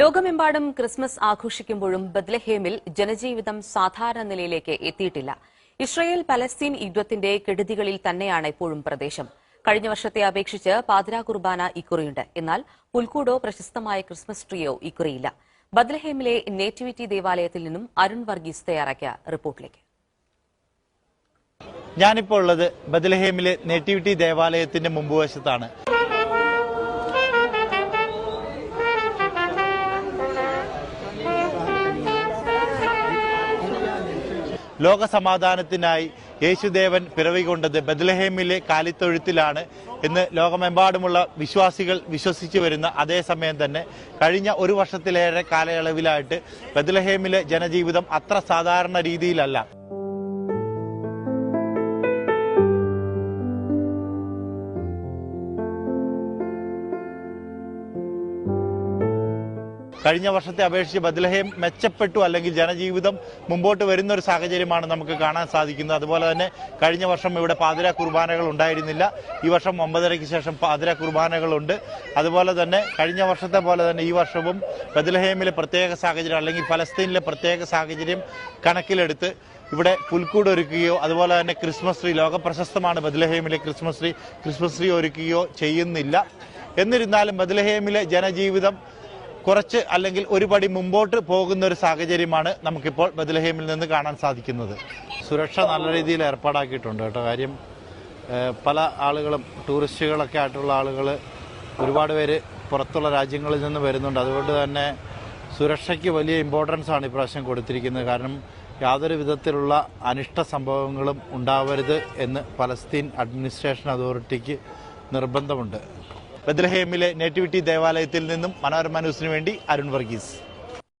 ലോകമെമ്പാടും ക്രിസ്മസ് ആഘോഷിക്കുമ്പോഴും ബദ്ലഹേമിൽ ജനജീവിതം സാധാരണ നിലയിലേക്ക് എത്തിയിട്ടില്ല. ഇസ്രയേൽ പലസ്തീൻ യുദ്ധത്തിന്റെ കെടുതികളിൽ തന്നെയാണ് ഇപ്പോഴും പ്രദേശം. കഴിഞ്ഞ വർഷത്തെ അപേക്ഷിച്ച് പാതിരാ കുർബാന ഇക്കുറിയുണ്ട്. എന്നാൽ പുൽക്കൂടോ പ്രശസ്തമായ ക്രിസ്മസ് ട്രീയോ ഇക്കുറിയില്ല. ബദ്ലഹേമിലെ നേറ്റിവിറ്റി ദേവാലയത്തിൽ നിന്നും അരുൺ വർഗീസ് തയ്യാറാക്കിയ റിപ്പോർട്ടിലേക്ക്. ഞാനിപ്പോൾ ഉള്ളത് ബദലഹേമിലെ നേറ്റിവിറ്റി ദേവാലയത്തിന്റെ മുമ്പുവശത്താണ്. ലോക സമാധാനത്തിനായി യേശുദേവൻ പിറവികൊണ്ടത് ബദലഹേമിലെ കാലിത്തൊഴുത്തിലാണ് എന്ന് ലോകമെമ്പാടുമുള്ള വിശ്വാസികൾ വിശ്വസിച്ചു വരുന്ന അതേസമയം തന്നെ കഴിഞ്ഞ ഒരു വർഷത്തിലേറെ കാലയളവിലായിട്ട് ബദലഹേമിലെ ജനജീവിതം അത്ര സാധാരണ രീതിയിലല്ല. കഴിഞ്ഞ വർഷത്തെ അപേക്ഷിച്ച് ബദ്ലഹേം മെച്ചപ്പെട്ടു അല്ലെങ്കിൽ ജനജീവിതം മുമ്പോട്ട് വരുന്ന ഒരു സാഹചര്യമാണ് നമുക്ക് കാണാൻ സാധിക്കുന്നത്. അതുപോലെ തന്നെ കഴിഞ്ഞ വർഷം ഇവിടെ പാതിര കുർബാനകൾ ഉണ്ടായിരുന്നില്ല. ഈ വർഷം ഒമ്പതരയ്ക്ക് ശേഷം പാതിര കുർബാനകളുണ്ട്. അതുപോലെ തന്നെ കഴിഞ്ഞ വർഷത്തെ പോലെ തന്നെ ഈ വർഷവും ബദ്ലഹേമിലെ പ്രത്യേക സാഹചര്യം അല്ലെങ്കിൽ ഫലസ്തീനിലെ പ്രത്യേക സാഹചര്യം കണക്കിലെടുത്ത് ഇവിടെ പുൽക്കൂട് ഒരുക്കുകയോ അതുപോലെ തന്നെ ക്രിസ്മസ് ട്രീ ലോക പ്രശസ്തമാണ് ബദ്ലഹേമിലെ ക്രിസ്മസ് ട്രീ. ക്രിസ്മസ് ട്രീ ഒരുക്കുകയോ ചെയ്യുന്നില്ല. എന്നിരുന്നാലും ബദ്ലഹേമിലെ ജനജീവിതം കുറച്ച് അല്ലെങ്കിൽ ഒരുപടി മുമ്പോട്ട് പോകുന്ന ഒരു സാഹചര്യമാണ് നമുക്കിപ്പോൾ ബദലഹേമിൽ നിന്ന് കാണാൻ സാധിക്കുന്നത്. സുരക്ഷ നല്ല രീതിയിൽ ഏർപ്പാടാക്കിയിട്ടുണ്ട് കേട്ടോ. കാര്യം പല ആളുകളും ടൂറിസ്റ്റുകളൊക്കെ ആയിട്ടുള്ള ആളുകൾ ഒരുപാട് പേര് പുറത്തുള്ള രാജ്യങ്ങളിൽ നിന്ന് വരുന്നുണ്ട്. അതുകൊണ്ട് തന്നെ സുരക്ഷയ്ക്ക് വലിയ ഇമ്പോർട്ടൻസ് ആണ് ഇപ്രാവശ്യം കൊടുത്തിരിക്കുന്നത്. കാരണം യാതൊരു വിധത്തിലുള്ള അനിഷ്ട സംഭവങ്ങളും ഉണ്ടാവരുത് എന്ന് പലസ്തീൻ അഡ്മിനിസ്ട്രേഷൻ അതോറിറ്റിക്ക് നിർബന്ധമുണ്ട്. ബദ്ലഹേമിലെ നേറ്റിവിറ്റി ദേവാലയത്തിൽ നിന്നും മനോരമ ന്യൂസിന് വേണ്ടി അരുൺ വർഗീസ്.